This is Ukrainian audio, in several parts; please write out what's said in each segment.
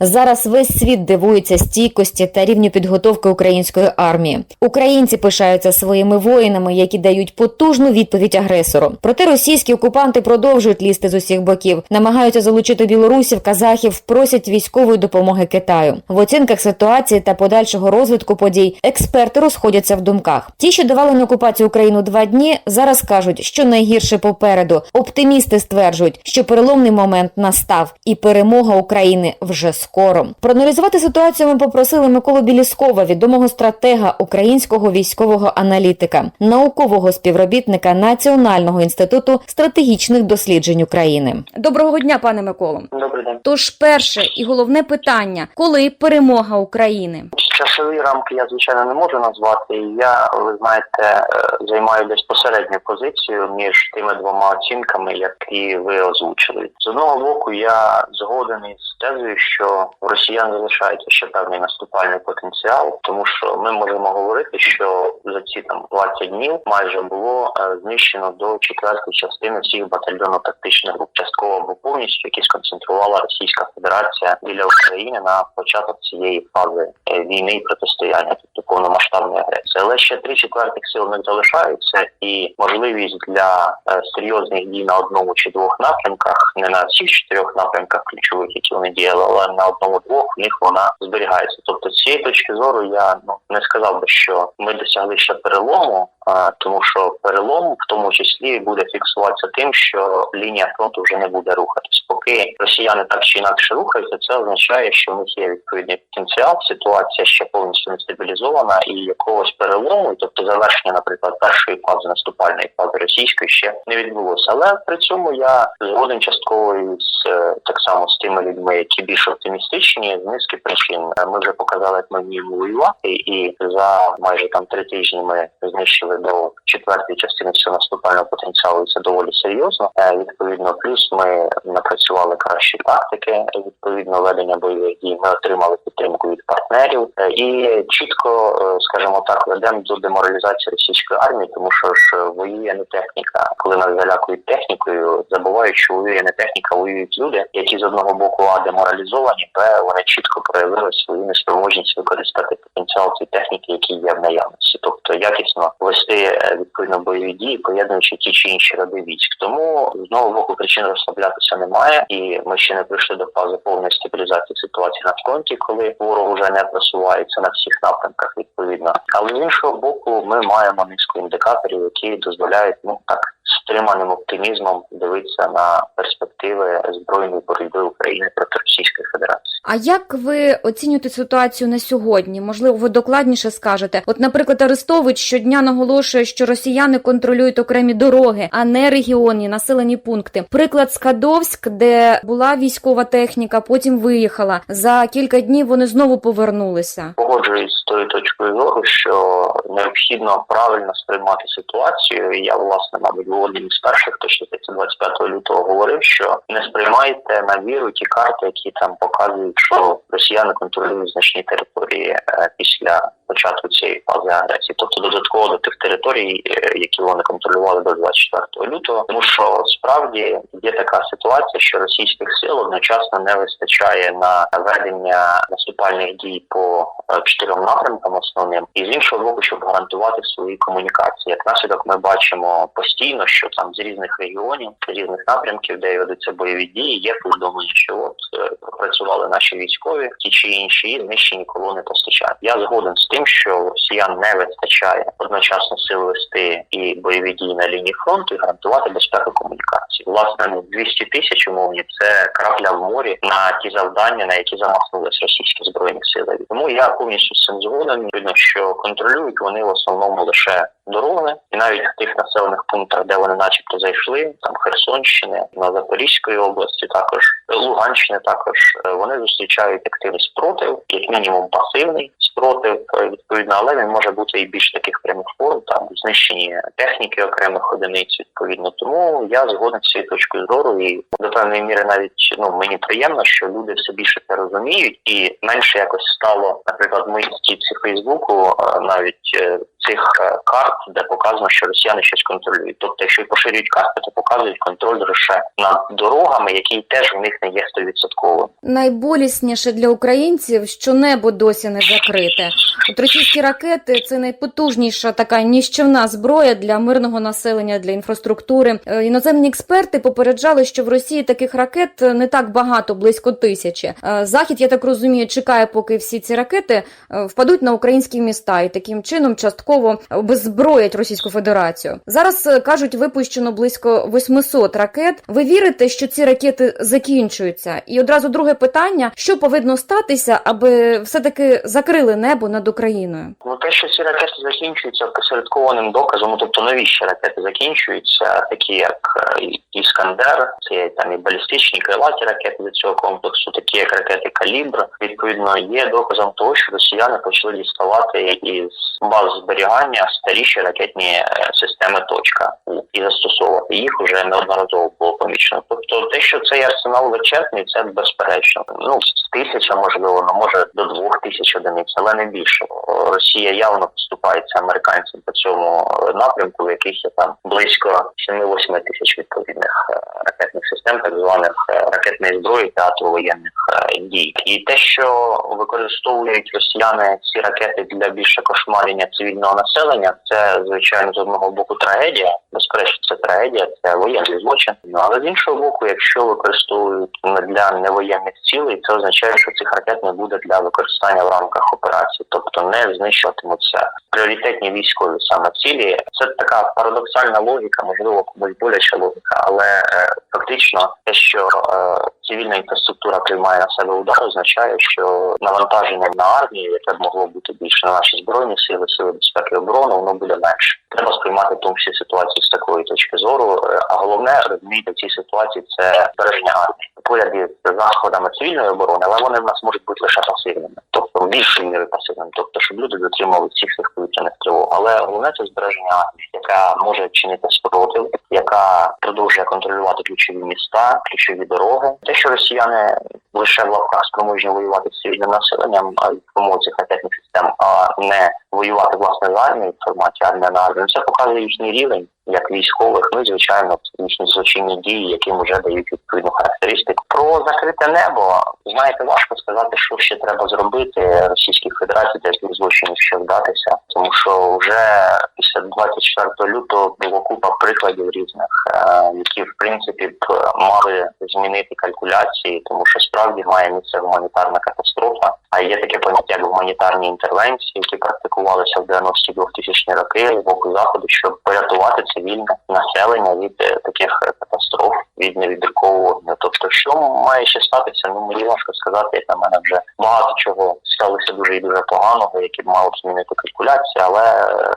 Зараз весь світ дивується стійкості та рівню підготовки української армії. Українці пишаються своїми воїнами, які дають потужну відповідь агресору. Проте російські окупанти продовжують лізти з усіх боків, намагаються залучити білорусів, казахів, просять військової допомоги Китаю. В оцінках ситуації та подальшого розвитку подій експерти розходяться в думках. Ті, що давали на окупацію Україну два дні, зараз кажуть, що найгірше попереду. Оптимісти стверджують, що переломний момент настав, і перемога України вже. Проаналізувати ситуацію ми попросили Миколу Біліскова, відомого стратега українського військового аналітика, наукового співробітника Національного інституту стратегічних досліджень України. Доброго дня, пане Миколо. Добрий день. Тож перше і головне питання: коли перемога України? Часові рамки я звичайно не можу назвати. Я, ви знаєте, е, займаю безпосередню позицію між тими двома оцінками, які ви озвучили. З одного боку, я згоден із тезою, що у росіян залишається ще певний наступальний потенціал, тому що ми можемо говорити, що за ці там 20 днів майже було е, знищено до четвертої частини всіх батальйонно-тактичних груп, частково або повністю, які сконцентрувала Російська Федерація біля України на початок цієї фази е, війни і протистояння, тобто повномасштабної агресії. Але ще три четвертих сил не залишаються, і можливість для е, серйозних дій на одному чи двох напрямках, не на всіх чотирьох напрямках ключових, які вони діяли, але на одному-двох в них вона зберігається. Тобто, з цієї точки зору я ну не сказав би, що ми досягли ще перелому, тому що перелом в тому числі буде фіксуватися тим, що лінія фронту вже не буде рухатись. Поки росіяни так чи інакше рухаються, це означає, що в них є відповідний потенціал. Ситуація ще повністю не стабілізована і якогось перелому, тобто завершення, наприклад, першої фази наступальної фази російської ще не відбулося. Але при цьому я згоден частково із е, так само з тими людьми, які більш оптимістичні, з низки причин. Ми вже показали, як ми вміємо воювати, і за майже там три тижні ми знищили до четвертої частини всього наступального потенціалу. І це доволі серйозно. Е, Відповідно, плюс ми напрацювали кращі тактики. Відповідно, ведення бойових дій. Ми отримали підтримку від партнерів Е, і чітко, е, скажімо так, ведемо до деморалізації російської армії, тому що ж воює не техніка. Коли нас залякують технікою, забувають, що воює не техніка, воюють люди, які з одного боку а деморалізовані, б вони чітко проявили свою неспроможність використати потенціал цієї техніки, який є в наявності, тобто якісно вести е, відповідно бойові дії, поєднуючи ті чи інші роди військ. Тому з одного боку причин розслаблятися немає, і ми ще не прийшли до фази повної стабілізації ситуації на фронті, коли ворог вже не просувається на всіх напрямках відповідно. Але з іншого боку, ми маємо низку індикаторів, які дозволяють ну так стриманим оптимізмом дивитися на перспективи збройної боротьби України проти Російської Федерації. А як ви оцінюєте ситуацію на сьогодні? Можливо, ви докладніше скажете? От, наприклад, Арестович щодня наголошує, що росіяни контролюють окремі дороги, а не регіонні населені пункти. Приклад Скадовськ, де була військова техніка, потім виїхала. За кілька днів вони знову повернулися. Погоджуюсь з тою точкою зору, що необхідно правильно сприймати ситуацію. І Я власне, мабуть, був одним з перших, хто ще здається, 25 лютого говорив, що не сприймайте на віру ті карти, які там показують, що росіяни контролюють значні території е, після початку цієї фази агресії, тобто додатково до тих територій, е, які вони контролювали до 24 лютого, тому що справді є така ситуація, що російських сил одночасно не вистачає на ведення наступальних дій по е, чотирьом напрямкам основним, і з іншого боку, щоб гарантувати свої комунікації. Як наслідок, ми бачимо постійно, що там з різних регіонів, з різних напрямків, де ведуться бойові дії, є повідомлення, що от е, пропрацювали наші військові, ті чи інші і знищені колони постачання. Я згоден з тим, що росіян не вистачає одночасно сил вести і бойові дії на лінії фронту і гарантувати безпеку комунікації. Власне, ну, 200 тисяч умовні це крапля в морі на ті завдання, на які замахнулись російські збройні сили. Тому я повністю з цим згоден. Видно, що контролюють вони в основному лише дороги, і навіть в тих населених пунктах, де вони, начебто, зайшли, там Херсонщини, на Запорізької області, також Луганщини, також е, вони зустрічають активний спротив, як мінімум пасивний спротив, е, відповідно, але він може бути і більш таких прямих форм, там знищені техніки окремих одиниць. Відповідно, тому я згоден з цією точкою зору, і до певної міри навіть ну мені приємно, що люди все більше це розуміють, і менше якось стало, наприклад, в моїй стільці Фейсбуку, е, навіть цих е, карт, де показано, що росіяни щось контролюють. Тобто, якщо поширюють карти, то показують контроль лише над дорогами, який теж в них не є стовідсотковим. Найболісніше для українців, що небо досі не закрите. От російські ракети це найпотужніша така ніщівна зброя для мирного населення, для інфраструктури. Е, Іноземні експерти попереджали, що в Росії таких ракет не так багато, близько тисячі. Е, Захід, я так розумію, чекає, поки всі ці ракети впадуть на українські міста і таким чином частково обеззброять Російську Федерацію. Зараз е, кажуть, випущено близько 800 ракет. Ви вірите, що ці ракети закінчуються? І одразу друге питання: що повинно статися, аби все таки закрили небо над Україною? Ну те, що ці ракети закінчуються посередкованим доказом, ну, тобто новіші ракети закінчуються, такі як е, Іскандер, це там і балістичні крилаті ракети до цього комплексу, такі як ракети Калібр. Відповідно, є доказом того, що росіяни почали діставати із баз зберігання старіші ракетні е, системи точка і застосовувати їх уже неодноразово було помічено. Тобто, те, що цей арсенал вичерпний, це безперечно. Ну тисяча можливо, ну може до двох тисяч одиниць, але не більше. Росія явно поступається американцям по цьому е, напрямку, в яких є там близько 7-8 тисяч відповідних е, ракетних систем, так званих ракетної зброї театру воєнних дій. І те, що використовують росіяни ці ракети для більше кошмарення цивільного населення, це звичайно з одного боку трагедія. Безперечно, це трагедія, це воєнний злочин. Ну але з іншого боку, якщо використовують для невоєнних цілей, це означає, що цих ракет не буде для використання в рамках операції, тобто не знищуватимуться пріоритетні військові саме цілі. Це така парадоксальна логіка, можливо, комусь боляча логіка, але е, фактично те, що е, цивільна інфраструктура приймає на себе удар, означає, що навантаження на армію, яке б могло бути більше на наші збройні сили, сили безпеки і оборони, воно буде менше. Треба сприймати в тому числі ситуацію з такої точки зору. Е, А головне розуміти в цій ситуації це збереження армії поряд із заходами цивільної оборони, але вони в нас можуть бути лише пасивними, тобто в більшій мірі пасивними, тобто щоб люди дотримували всіх цих повітряних тривог. Але головне це збереження армії, яка може чинити спротив, яка продовжує контролювати ключові міста, ключові дороги. Те, що росіяни лише в лапках спроможні воювати з цивільним населенням а з цих ракетних систем, а не воювати власне з інформація не на це показує їхній рівень як військових, ну і звичайно їхні злочинні дії, яким вже дають відповідну характеристику. Про закрите небо знаєте, важко сказати, що ще треба зробити Російській Федерації для злочинів ще вдатися, тому що вже після 24 лютого було купа прикладів різних, е, які в принципі б мали змінити калькуляції, тому що справді має місце гуманітарна катастрофа. А є таке поняття як гуманітарні інтервенції, які практикувалися в 90-ті 2000 роки з боку заходу, щоб порятувати цивільне населення від е, таких е, катастроф, від невідбіркового вогню. Тобто, що має ще статися? Ну мені важко сказати, як на мене вже багато чого сталося дуже і дуже поганого, які б мали б змінити калькуляції, але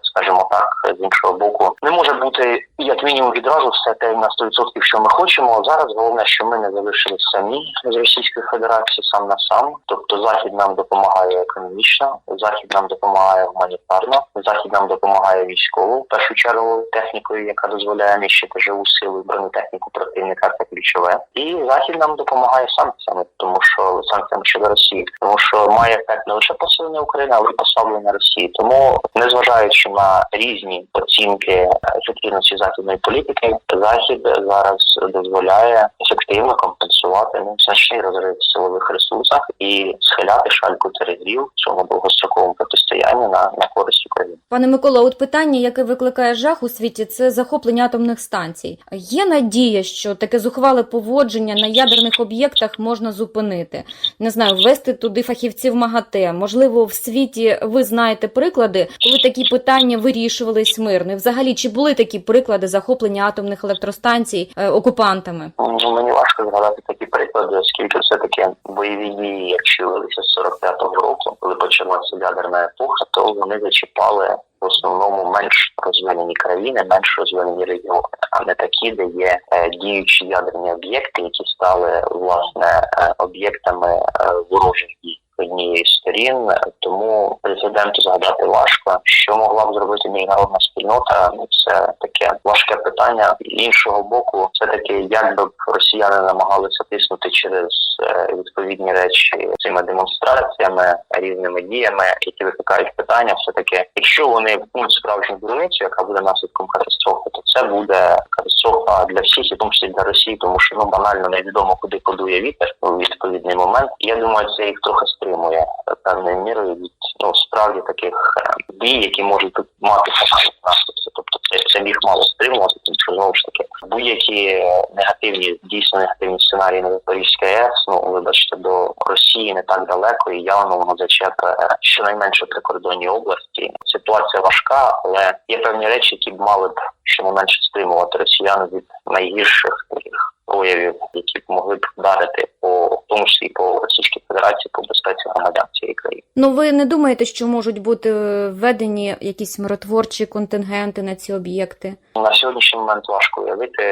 скажімо так, з іншого боку, не може бути як мінімум відразу все те на 100%, що ми хочемо. Зараз головне, що ми не залишились самі з Російської Федерації сам на сам. Тобто захід нам допомагає економічно, захід нам допомагає гуманітарно, захід нам допомагає військово в першу чергу технікою, яка дозволяє нищити живу силу і бронетехніку противника. Це ключове, і захід нам допомагає санкціями, тому що санкціями щодо Росії, тому що має ефект не лише посилення України, але й послаблення Росії. Тому, незважаючи на різні оцінки ефективності західної політики, захід зараз дозволяє ефективно компенсувати ну, значний розрив в силових ресурсах і схиляти шальку терезів в довгостроковому протистоянні на, на користь України. Пане Микола, от питання, яке викликає жах у світі, це захоплення атомних станцій. Є надія, що таке зухвале поводження на ядерних об'єктах можна зупинити. Не знаю, ввести туди фахівців МАГАТЕ. Можливо, в світі ви знаєте приклади, коли такі питання вирішувались мирно. І взагалі, чи були такі приклади захоплення атомних електростанцій е, окупантами? Ну, мені важко згадати такі приклади, оскільки все таки бойові дії, якщо велися з 45-го року, коли почалася ядерна епоха, то вони зачіпали в основному менш розвинені країни, менш розвинені регіони, а не такі, де є е, діючі ядерні об'єкти, які стали власне е, об'єктами е, ворожих дій. Однієї сторін, тому президенту згадати важко, що могла б зробити міжнародна спільнота. Ну це таке важке питання. Іншого боку, все таки, як би росіяни намагалися тиснути через е, відповідні речі цими демонстраціями, різними діями, які викликають питання, все таки, якщо вони впнуть справжню дурницю, яка буде наслідком катастрофи, то це буде катастрофа для всіх, і тому числі для Росії, тому що ну банально невідомо куди подує вітер у відповідний момент. Я думаю, це їх трохи стримує е, певною мірою від ну справді таких е, дій, які можуть мати наслідки. Тобто це, це їх мало стримувати, тому що знову ж таки будь-які негативні, дійсно негативні сценарії на Запорізькій АЕС, ну вибачте, до Росії не так далеко, і явно воно зачепе щонайменше прикордонні області. Ситуація важка, але є певні речі, які б мали б щонайменше стримувати росіян від найгірших таких проявів, які б могли б вдарити по в тому числі і по Російській Федерації по безпеці громадян цієї країни. Ну ви не думаєте, що можуть бути е, введені якісь миротворчі контингенти на ці об'єкти? На сьогоднішній момент важко уявити,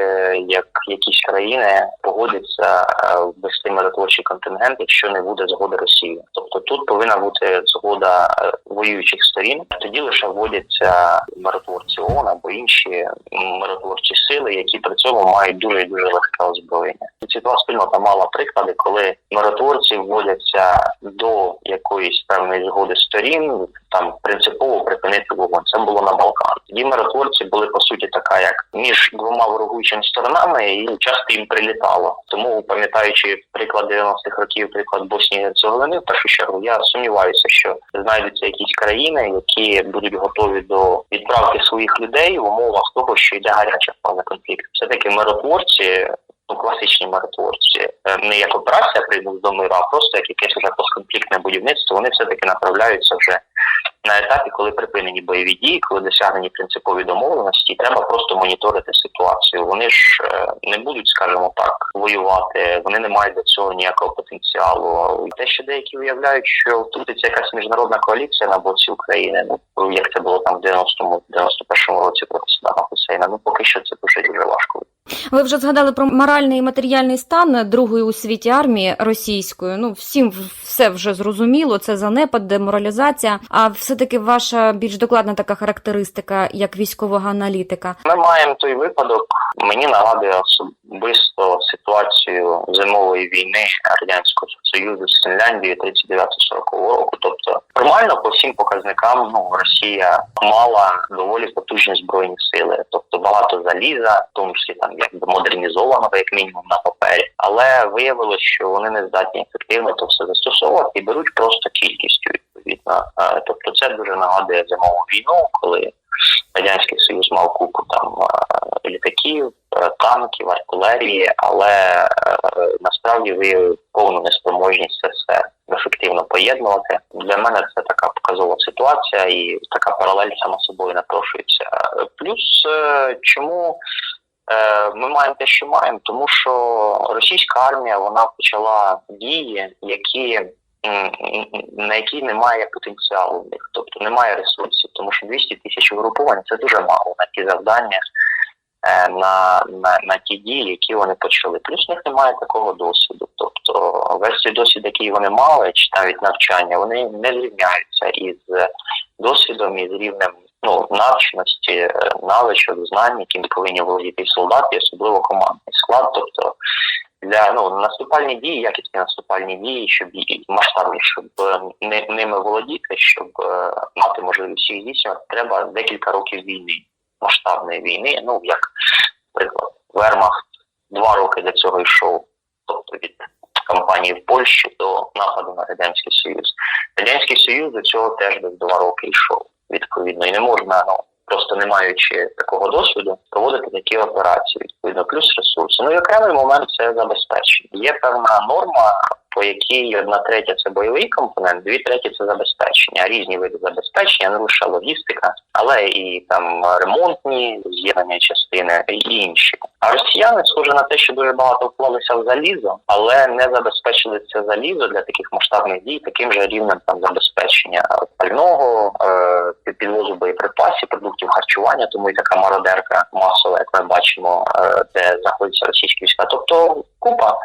як якісь країни погодяться е, ввести миротворчий контингент, якщо не буде згоди Росії. Тобто тут повинна бути згода е, воюючих сторін. Тоді лише вводяться миротворці ООН або інші миротворчі сили, які при цьому мають дуже дуже легке озброєння. Світова спільнота мала приклади, коли миротворці вводяться до якоїсь певної згоди сторін, там принципово припинити вогонь. Це було на Балкан. Тоді миротворці були по суті така, як між двома ворогуючими сторонами, і часто їм прилітало. Тому, пам'ятаючи приклад 90-х років, приклад Боснії Герцеговини, в першу чергу, я сумніваюся, що знайдуться якісь країни, які будуть готові до відправки своїх людей в умовах того, що йде гаряча фаза конфлікту. Все таки миротворці. Ну, класичні миротворці е, не як операція прийду до миру, а просто як якесь вже постконфліктне будівництво. Вони все таки направляються вже на етапі, коли припинені бойові дії, коли досягнені принципові домовленості, треба просто моніторити ситуацію. Вони ж е, не будуть, скажімо так, воювати. Вони не мають до цього ніякого потенціалу. Те, що деякі уявляють, що втрутиться якась міжнародна коаліція на боці України, ну як це було там в 90-му, 91-му році проти Саддама Хусейна. Ну поки що це дуже дуже важко. Ви вже згадали про моральний і матеріальний стан другої у світі армії російської. Ну всім все вже зрозуміло. Це занепад, деморалізація. А все-таки ваша більш докладна така характеристика як військового аналітика. Ми маємо той випадок. Мені нагадує особисто ситуацію зимової війни радянського союзу з Фінляндією 39-40 року. Тобто, формально по всім показникам, ну Росія мала доволі потужні збройні сили, тобто багато заліза, в тому числі там якби модернізованого, як мінімум на папері, але виявилось, що вони не здатні ефективно то все застосовувати і беруть просто кількістю відповідно. Тобто, це дуже нагадує зимову війну, коли радянський союз мав купу там літаків, е, танків, артилерії, але е, насправді виявив повну неспроможність це все ефективно поєднувати. Для мене це така показова ситуація, і така паралель сама собою напрошується. Е, Плюс е, чому е, ми маємо те, що маємо, тому що російська армія вона почала дії, які на які немає потенціалу в них, тобто немає ресурсів, тому що 200 тисяч угруповань це дуже мало на ті завдання, на, на, на ті дії, які вони почали. Плюс в них немає такого досвіду. Тобто весь цей досвід, який вони мали, чи навіть навчання, вони не зрівняються із досвідом і з рівнем ну, навченості, е, навичок, знань, якими повинні володіти і солдати, і особливо командний склад. Тобто для ну наступальні дії, якісні наступальні дії, щоб масштабні, щоб е, ними володіти, щоб е, мати можливість їх здійснювати, треба декілька років війни, масштабної війни. Ну як приклад, Вермахт два роки до цього йшов, тобто від кампанії в Польщі до нападу на радянський союз. Радянський Союз до цього теж десь два роки йшов відповідно, і не можна ну. Просто не маючи такого досвіду, проводити такі операції, відповідно, плюс ресурси. Ну і окремий момент це забезпечення. Є певна норма, по якій одна третя це бойовий компонент, дві треті це забезпечення, різні види забезпечення, не лише логістика, але і там ремонтні з'єднання частини і інші. А росіяни схоже на те, що дуже багато вклалися в залізо, але не забезпечили це залізо для таких масштабних дій таким же рівнем там забезпечення пального, е, підвозу боєприпасів, продуктів харчування, тому і така мародерка масова, як ми бачимо, е, де знаходяться російські війська. Тобто купа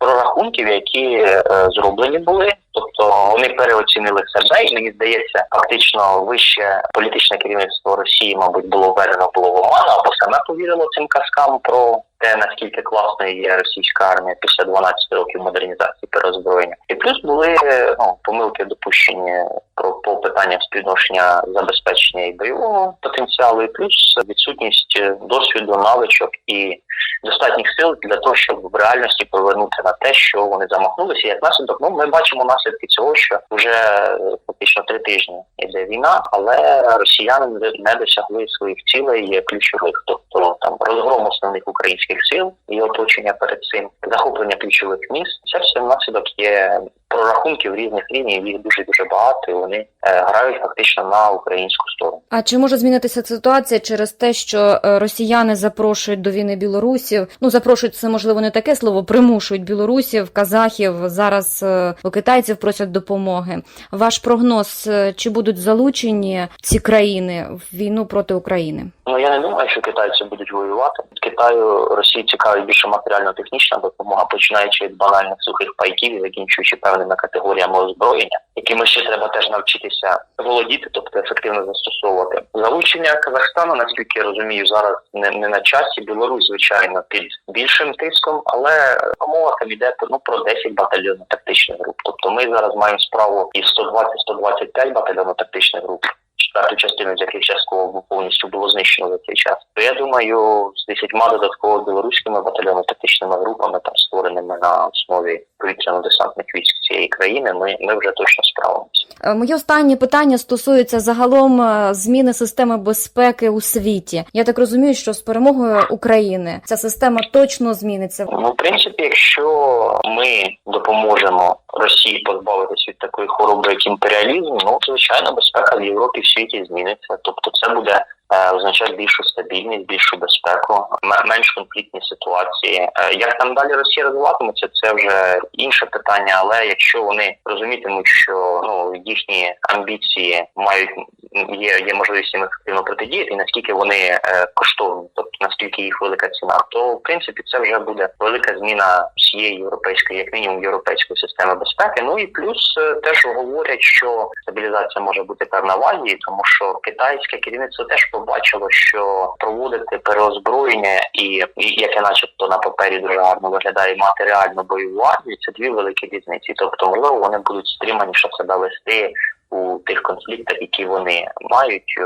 прорахунків, які е, зроблені були Тобто вони переоцінили себе, і мені здається, фактично вище політичне керівництво Росії, мабуть, було введено було в оману, або саме повірило цим казкам про те, наскільки класною є російська армія після 12 років модернізації переозброєння. І плюс були ну, помилки допущені про по питанням співношення забезпечення і бойового потенціалу, і плюс відсутність досвіду, навичок і достатніх сил для того, щоб в реальності повернути на те, що вони замахнулися. І Як наслідок, ну ми бачимо наслідки цього, що вже е, фактично три тижні йде війна, але росіяни не- досягли своїх цілей ключових, тобто там розгром основних українських сил і оточення перед цим, захоплення ключових міст. Це все внаслідок є прорахунків різних рівнів. Їх дуже дуже багато. і Вони е, грають фактично на українську сторону. А чи може змінитися ситуація через те, що е, росіяни запрошують до війни білорусів? Ну запрошують це можливо не таке слово, примушують білорусів, казахів. Зараз е, у китайців просять допомоги. Ваш прогноз, чи будуть залучені ці країни в війну проти України? Ну я не думаю, що китайці будуть воювати. Китаю Росії цікавить більше матеріально-технічна допомога, починаючи від банальних сухих пайків і закінчуючи певними категоріями озброєння, якими ще треба теж навчитися володіти, тобто ефективно застосовувати. Залучення Казахстану, наскільки я розумію, зараз не, не на часі. Білорусь, звичайно, під більшим тиском, але мова там йде ну про 10 батальйонів тактичних груп. Тобто ми зараз маємо справу із 120-125 батальйонів тактичних груп четверту частину з яких частково повністю було знищено за цей час. То я думаю, з десятьма додатково білоруськими батальйонами тактичними групами, там створеними на основі повітряно-десантних військ цієї країни, ми, ми вже точно справимося. Е, Моє останнє питання стосується загалом е, зміни системи безпеки у світі. Я так розумію, що з перемогою України ця система точно зміниться. Ну, в принципі, якщо ми допоможемо Росії позбавитися від такої хвороби, як імперіалізм, ну звичайно, безпека в Європі в світі зміниться. Тобто, це буде е, означати більшу стабільність, більшу безпеку, менш конфліктні ситуації. Е, як там далі Росія розвиватиметься, це вже інше питання. Але якщо вони розумітимуть, що ну їхні амбіції мають є, є можливість їм ефективно протидіяти, і наскільки вони е, коштовні, тобто наскільки їх велика ціна, то в принципі це вже буде велика зміна всієї європейської, як мінімум європейської системи безпеки. Ну і плюс е, теж говорять, що стабілізація може бути певна в Азії, тому що китайське керівництво теж побачило, що проводити переозброєння і, і яке, начебто, на папері дуже гарно виглядає мати реальну бойову армію, це дві великі різниці. Тобто, можливо, вони будуть стриманіше себе вести у тих конфліктах, які вони мають, е,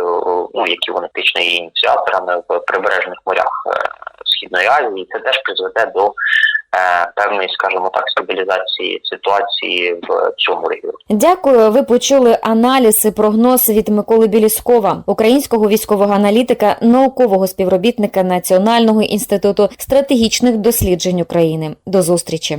ну які вони фактично є ініціаторами в прибережних морях е, Східної Азії, це теж призведе до е, певної, скажімо так, стабілізації ситуації в цьому регіоні. Дякую. Ви почули аналіз і прогноз від Миколи Біліскова, українського військового аналітика, наукового співробітника Національного інституту стратегічних досліджень України. До зустрічі.